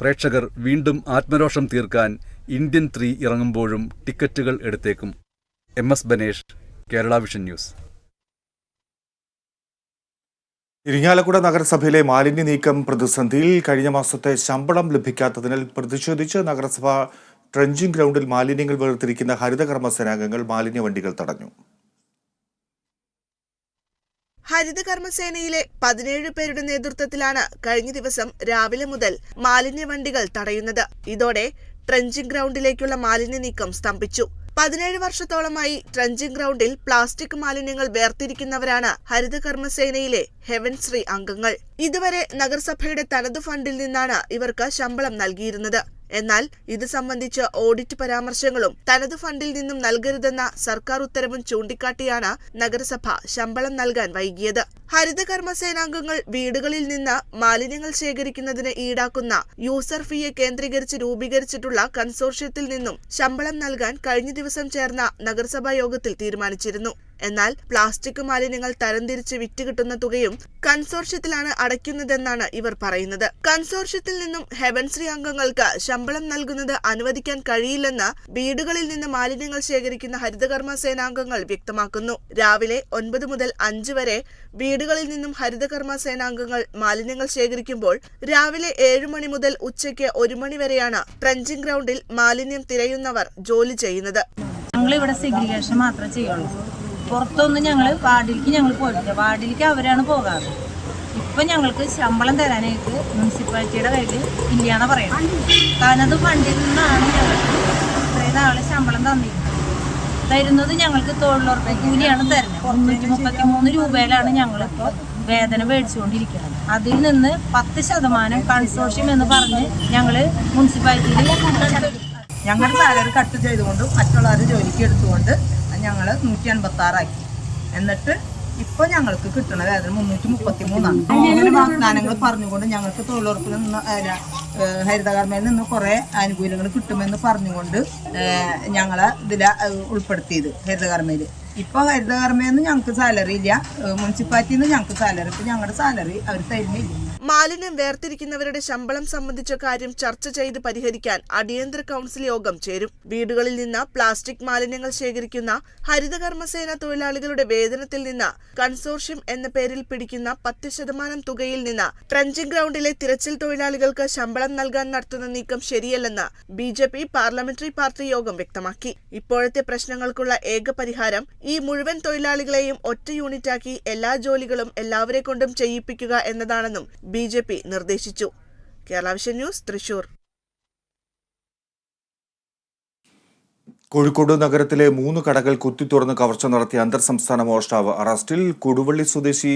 പ്രേക്ഷകർ വീണ്ടും ആത്മരോഷം തീർക്കാൻ ഇന്ത്യൻ ത്രീ ഇറങ്ങുമ്പോഴും ടിക്കറ്റുകൾ എടുത്തേക്കും. M S Banesh Kerala vision news. Irinjalakuda നഗരസഭയിലെ മാലിന്യ നീക്കം പ്രതിസന്ധിയിൽ കഴിഞ്ഞ മാസത്തെ ശമ്പളം ലഭിക്കാത്തതിനാൽ പ്രതിഷേധിച്ച് നഗരസഭ ട്രഞ്ചിംഗ് ഗ്രൗണ്ടിൽ മാലിന്യങ്ങൾ വേർതിരിക്കുന്ന ഹരിതകർമ്മ സേനാംഗങ്ങൾ മാലിന്യ വണ്ടികൾ തടഞ്ഞു. ഹരിത കർമ്മസേനയിലെ പതിനേഴ് പേരുടെ നേതൃത്വത്തിലാണ് കഴിഞ്ഞ ദിവസം രാവിലെ മുതൽ മാലിന്യ വണ്ടികൾ തടയുന്നത്. ഇതോടെ ട്രഞ്ചിംഗ് ഗ്രൗണ്ടിലേക്കുള്ള മാലിന്യ നീക്കം സ്തംഭിച്ചു. പതിനേഴ് വർഷത്തോളമായി ട്രഞ്ചിംഗ് ഗ്രൗണ്ടിൽ പ്ലാസ്റ്റിക് മാലിന്യങ്ങൾ വേർതിരിക്കുന്നവരാണ് ഹരിത കർമ്മസേനയിലെ ഹെവൻ ശ്രീ അംഗങ്ങൾ. ഇതുവരെ നഗരസഭയുടെ തനതു ഫണ്ടിൽ നിന്നാണ് ഇവർക്ക് ശമ്പളം നൽകിയിരുന്നത്. എന്നാൽ ഇത് സംബന്ധിച്ച ഓഡിറ്റ് പരാമർശങ്ങളും തനത് ഫണ്ടിൽ നിന്നും നൽകരുതെന്ന സർക്കാർ ഉത്തരവും ചൂണ്ടിക്കാട്ടിയാണ് നഗരസഭ ശമ്പളം നൽകാൻ വൈകിയത്. ഹരിത കർമ്മസേനാംഗങ്ങൾ വീടുകളിൽ നിന്ന് മാലിന്യങ്ങൾ ശേഖരിക്കുന്നതിന് ഈടാക്കുന്ന യൂസർ ഫീയെ കേന്ദ്രീകരിച്ച് രൂപീകരിച്ചിട്ടുള്ള കൺസോർഷ്യത്തിൽ നിന്നും ശമ്പളം നൽകാൻ കഴിഞ്ഞ ദിവസം ചേർന്ന നഗരസഭാ യോഗത്തിൽ തീരുമാനിച്ചിരുന്നു. എന്നാൽ പ്ലാസ്റ്റിക് മാലിന്യങ്ങൾ തരംതിരിച്ച് വിറ്റുകിട്ടുന്ന തുകയും കൺസോർഷ്യത്തിലാണ് അടയ്ക്കുന്നതെന്നാണ് ഇവർ പറയുന്നത്. കൺസോർഷ്യത്തിൽ നിന്നും ഹെവൻശ്രീ അംഗങ്ങൾക്ക് ശമ്പളം നൽകുന്നത് അനുവദിക്കാൻ കഴിയില്ലെന്ന് വീടുകളിൽ നിന്ന് മാലിന്യങ്ങൾ ശേഖരിക്കുന്ന ഹരിതകർമ്മ സേനാംഗങ്ങൾ വ്യക്തമാക്കുന്നു. രാവിലെ ഒൻപത് മുതൽ അഞ്ച് വരെ വീടുകളിൽ നിന്നും ഹരിതകർമ്മ സേനാംഗങ്ങൾ മാലിന്യങ്ങൾ ശേഖരിക്കുമ്പോൾ രാവിലെ ഏഴു മണി മുതൽ ഉച്ചയ്ക്ക് ഒരു മണി വരെയാണ് ട്രഞ്ചിങ് ഗ്രൗണ്ടിൽ മാലിന്യം തിരയുന്നവർ ജോലി ചെയ്യുന്നത്. ഞങ്ങൾ ഇവിടെ സെഗ്രിഗേഷൻ മാത്രമേ ചെയ്യുള്ളൂ. പുറത്തൊന്നും ഞങ്ങൾ വാർഡിലേക്ക് ഞങ്ങൾ പോയിട്ടില്ല. വാർഡിലേക്ക് അവരാണ് പോകാറ്. ഇപ്പം ഞങ്ങൾക്ക് ശമ്പളം തരാനായിട്ട് മുനിസിപ്പാലിറ്റിയുടെ കയ്യിൽ ഇല്ലയെന്ന് കാരണം തനത് ഫണ്ടിൽ നിന്നാണ് ഞങ്ങൾക്ക് ഇത്രയും നാളെ ശമ്പളം തന്നിരുന്നത്. തരുന്നത് ഞങ്ങൾക്ക് തൊഴിലുറപ്പ് കൂലിയാണ് തരുന്നത്. മുന്നൂറ്റി മുപ്പത്തി മൂന്ന് രൂപയിലാണ് ഞങ്ങളിപ്പോൾ വേതനം മേടിച്ചുകൊണ്ടിരിക്കുന്നത്. അതിൽ നിന്ന് പത്ത് ശതമാനം കൺസോർഷ്യം എന്ന് പറഞ്ഞ് ഞങ്ങൾ മുനിസിപ്പാലിറ്റിയിൽ ഞങ്ങളുടെ സാലറി കട്ട് ചെയ്തുകൊണ്ടും മറ്റുള്ളവർ ജോലിക്ക് എടുത്തുകൊണ്ട് ഞങ്ങൾ നൂറ്റി അൻപത്തി ആറാക്കി എന്നിട്ട് ഇപ്പൊ ഞങ്ങൾക്ക് കിട്ടുന്ന വേതനം മുന്നൂറ്റി മുപ്പത്തി മൂന്നാണ് വാഗ്ദാനങ്ങൾ പറഞ്ഞുകൊണ്ട് ഞങ്ങൾക്ക് തൊഴിലുറപ്പിൽ നിന്ന് ഹരിതകർമ്മയിൽ നിന്ന് കുറെ ആനുകൂല്യങ്ങൾ കിട്ടുമെന്ന് പറഞ്ഞുകൊണ്ട് ഞങ്ങളെ ഇതില ഉൾപ്പെടുത്തിയത് ഹരിതകർമ്മയിൽ. ഇപ്പൊ ഹരിതകർമ്മയിൽ നിന്ന് ഞങ്ങൾക്ക് സാലറി ഇല്ല. മുനിസിപ്പാലിറ്റിന്ന് മുനിസിപ്പാലിറ്റിയിൽ നിന്ന് ഞങ്ങൾക്ക് സാലറി ഇപ്പൊ ഞങ്ങളുടെ സാലറി അവർ തരുന്നില്ല. മാലിന്യം വേർതിരിക്കുന്നവരുടെ ശമ്പളം സംബന്ധിച്ച കാര്യം ചർച്ച ചെയ്ത് പരിഹരിക്കാൻ അടിയന്തര കൗൺസിൽ യോഗം ചേരും. വീടുകളിൽ നിന്ന് പ്ലാസ്റ്റിക് മാലിന്യങ്ങൾ ശേഖരിക്കുന്ന ഹരിതകർമ്മസേന തൊഴിലാളികളുടെ വേതനത്തിൽ നിന്ന് കൺസോർഷ്യം എന്ന പേരിൽ പിടിക്കുന്ന പത്ത് ശതമാനം തുകയിൽ നിന്ന് ട്രഞ്ചിംഗ് ഗ്രൗണ്ടിലെ തിരച്ചിൽ തൊഴിലാളികൾക്ക് ശമ്പളം നൽകാൻ നടത്തുന്ന നീക്കം ശരിയല്ലെന്ന് B J P parliamentary party യോഗം വ്യക്തമാക്കി. ഇപ്പോഴത്തെ പ്രശ്നങ്ങൾക്കുള്ള ഏക പരിഹാരം ഈ മുഴുവൻ തൊഴിലാളികളെയും ഒറ്റ യൂണിറ്റാക്കി എല്ലാ ജോലികളും എല്ലാവരെ കൊണ്ടും ചെയ്യിപ്പിക്കുക എന്നതാണെന്നും ബി ജെ പി നിർദ്ദേശിച്ചു. Kerala vision news Thrissur. Kozhikode നഗരത്തിലെ മൂന്ന് കടകൾ കുത്തിത്തുറന്ന് കവർച്ച നടത്തിയ അന്തർ സംസ്ഥാന മോഷ്ടാവ് അറസ്റ്റിൽ കൊടുവള്ളി സ്വദേശി